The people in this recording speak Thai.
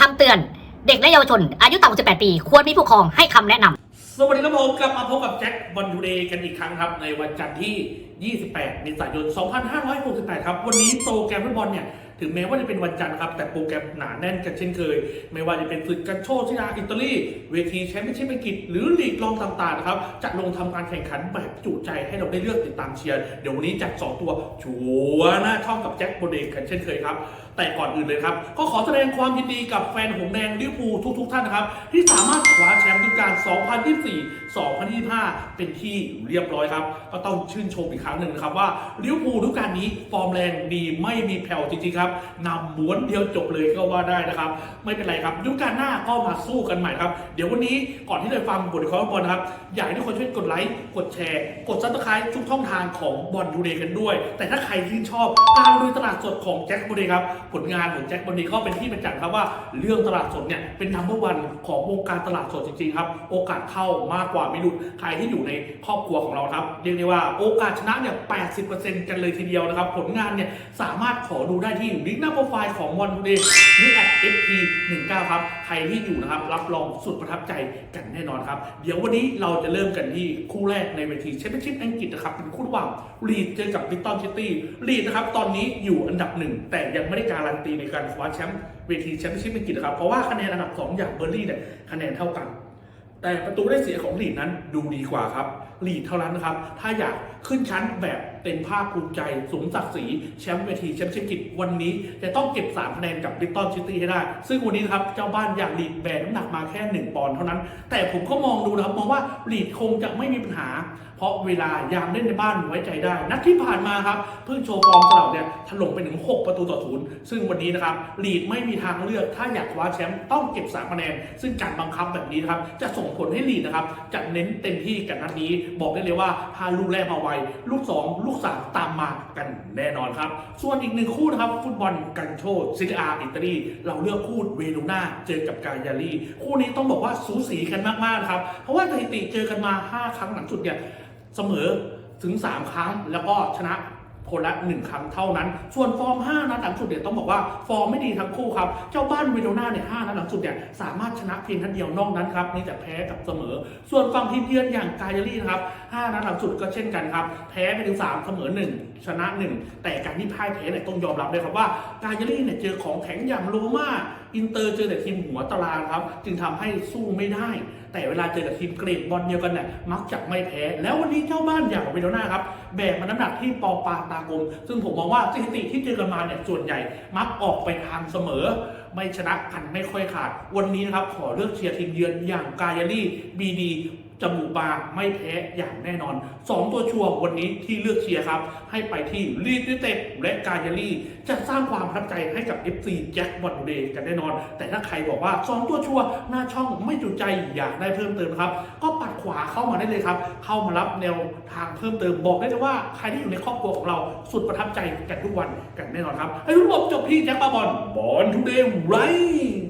คำเตือน เด็กและเยาวชน อายุต่ำกว่า18 ปี ควรมีผู้ปกครองให้คำแนะนำ สวัสดีครับผมกลับมาพบกับแจ็คบอลยูเดย์กันอีกครั้งครับ ในวันจันทร์ที่ 28 เมษายน 2568 ครับ วันนี้โปรแกรมฟุตบอลเนี่ย ถึงแม้ว่าจะเป็นวันจันทร์ครับ แต่โปรแกรมหนาแน่นกันเช่นเคย ไม่ว่าจะเป็นศึกกันโชชินาอิตาลีเวทีแชมเปี้ยนชิพอังกฤษหรือลีกรองต่างๆนะครับจะลงทำการแข่งขันแบบจุใจให้เราได้เลือกติดตามเชียร์เดี๋ยววันนี้จัด2ตัวชัวร์หน้าช่องกับแจ็คโบเดกันเช่นเคยครับแต่ก่อนอื่นเลยครับก็ขอแสดงความยินดีกับแฟนหงแดงลิเวอร์พูลทุก ๆ ท่านนะครับที่สามารถคว้าแชมป์ฤดูกาล2024 2024-2025 เป็นที่เรียบร้อยครับ ก็ต้องชื่นชมอีกครั้งหนึ่งนะครับว่าลิเวอร์พูลฤดูกาลนี้ฟอร์มแรงดีไม่มีแผ่วจริงๆครับนำม้วนเดียวจบเลยก็ว่าได้นะครับ ไม่เป็นไรครับฤดูกาลหน้าก็มาสู้กันใหม่ครับ เดี๋ยววันนี้ก่อนที่จะฟังบทวิเคราะห์บอลนะครับอยากให้ทุกคนช่วยกดไลค์กดแชร์ กดซับสไครต์ทุกช่องทางของบอลยูเดย์กันด้วย แต่ถ้าใครที่ชอบการลุยตลาดสดของแจ็คบอลเดย์ครับผลงานของแจ็คบอลเดย์ก็เป็นที่ประจักษ์ครับว่าเรื่องตลาดสดเนี่ยเป็นนัมเบอร์วันของวงการตลาดสดจริงๆครับโอกาสเข้ามากกว่าไม่รู้ใครที่อยู่ในครอบครัวของเราครับเรียกได้ว่าโอกาสชนะเนี่ย80%กันเลยทีเดียวนะครับ ผลงานเนี่ยสามารถขอดูได้ที่ลิงก์หน้าโปรไฟล์ของบอลยูเดย์หรือ at fp19 ครับ ใครที่อยู่นะครับ รับรองสุดประทับใจกันแน่นอนครับ เดี๋ยววันนี้เราจะเริ่มกันที่คู่แรกในเวทีแชมเปี้ยนชิพอังกฤษนะครับ เป็นคู่ระหว่างลีดเจอกับบิตตันซิตี้ลีดนะครับตอนนี้อยู่อันดับหนึ่งแต่ยังไม่ได้การันตีในการคว้าแชมป์เวทีแชมเปี้ยนชิพอังกฤษนะครับเพราะว่าคะแนนอันดับสองอย่างเบอร์ลี่เนี่ยคะแนนเท่ากัน แต่ประตูได้เสียของลีดนั้นดูดีกว่าครับลีดเท่านั้นนะครับ ถ้าอยากขึ้นชั้นแบบ เต็มภาคภูมิใจสมศักดิ์ศรีแชมป์เวทีแชมเปี้ยนชิพวันนี้ จะต้องเก็บ3คะแนนกับบิตตันซิตี้ให้ได้ ซึ่งวันนี้นะครับ เจ้าบ้านอย่างลีดแบนน้ำหนักมาแค่ 1 ปอนด์เท่านั้น แต่ผมก็มองดูนะครับ มองว่าลีดคงจะไม่มีปัญหา เพราะเวลายามเล่นในบ้านไว้ใจได้ นัดที่ผ่านมาครับ เพิ่งโชว์ฟอร์มสลับเนี่ยถล่มไปถึง 6 ประตูต่อศูนย์ซึ่งวันนี้นะครับลีดไม่มีทางเลือกถ้าอยากคว้าแชมป์ต้องเก็บ3คะแนนซึ่งการบังคับแบบนี้นะครับจะส่งผลให้ลีดนะครับจะเน้นเต็มที่กับนัดนี้ บอกได้เลยว่าถ้าลูกแรกมาไวลูก 2 ลูก3ตามมากันแน่นอนครับ ส่วนอีกหนึ่งคู่นะครับ ฟุตบอลกันโชซิลิอาอิตาลีเราเลือกคู่เวโรนาเจอกับกายาลีคู่นี้ต้องบอกว่าสูสีกันมากๆนะครับ เพราะว่าสถิติเจอกันมา 5 ครั้งหลังสุดเนี่ยเสมอถึง 3 ครั้งแล้วก็ชนะ คนละ1ครั้งเท่านั้น ส่วนฟอร์ม 5 นัดหลังสุดเนี่ยต้องบอกว่าฟอร์มไม่ดีทั้งคู่ครับ เจ้าบ้านเวโรนาเนี่ย5นัดหลังสุดเนี่ยสามารถชนะเพียงนัดเดียวนอกนั้นครับนี่แต่แพ้กับเสมอ ส่วนฝั่งทีมเยือนอย่างกายาลีนะครับ5นัดหลังสุดก็เช่นกันครับ แพ้ไปถึง3เสมอ 1 ชนะ 1 แต่การที่พ่ายแพ้เนี่ยต้องยอมรับเลยครับว่ากายาลีเนี่ยเจอของแข็งอย่างโรม่า อินเตอร์เจอแต่ทีมหัวตารางครับ จึงทำให้สู้ไม่ได้ แต่เวลาเจอกับทีมเกรดบอลเดียวกันเนี่ยมักจะไม่แพ้ แล้ววันนี้เจ้าบ้านอย่างเวโรนาครับแบกมาน้ำหนักที่ปอปาตากลมซึ่งผมมองว่าสถิติที่เจอกันมาเนี่ยส่วนใหญ่มักออกไปทางเสมอ ไม่ชนะกันไม่ค่อยขาด วันนี้นะครับขอเลือกเชียร์ทีมเยือนอย่างกายาลีบีดี จมูกบาไม่แพ้อย่างแน่นอน 2 ตัวชัวร์วันนี้ที่เลือกเชียร์ครับ ให้ไปที่ลีดยูเต็และกายลีจะสร้างความประทับใจให้กับ FC แจ็คบอลเดย์กันแน่นอน แต่ถ้าใครบอกว่า 2 ตัวชัวร์หน้าช่องไม่จุใจอยากได้เพิ่มเติมครับ ก็ปัดขวาเข้ามาได้เลยครับ เข้ามารับแนวทางเพิ่มเติมบอกได้เลยว่าใครที่อยู่ในครอบครัวของเราสุดประทับใจกันทุกวันกันแน่นอนครับให้ทุกคนจบที่แจ็คบอลบอลทูเดย์ไร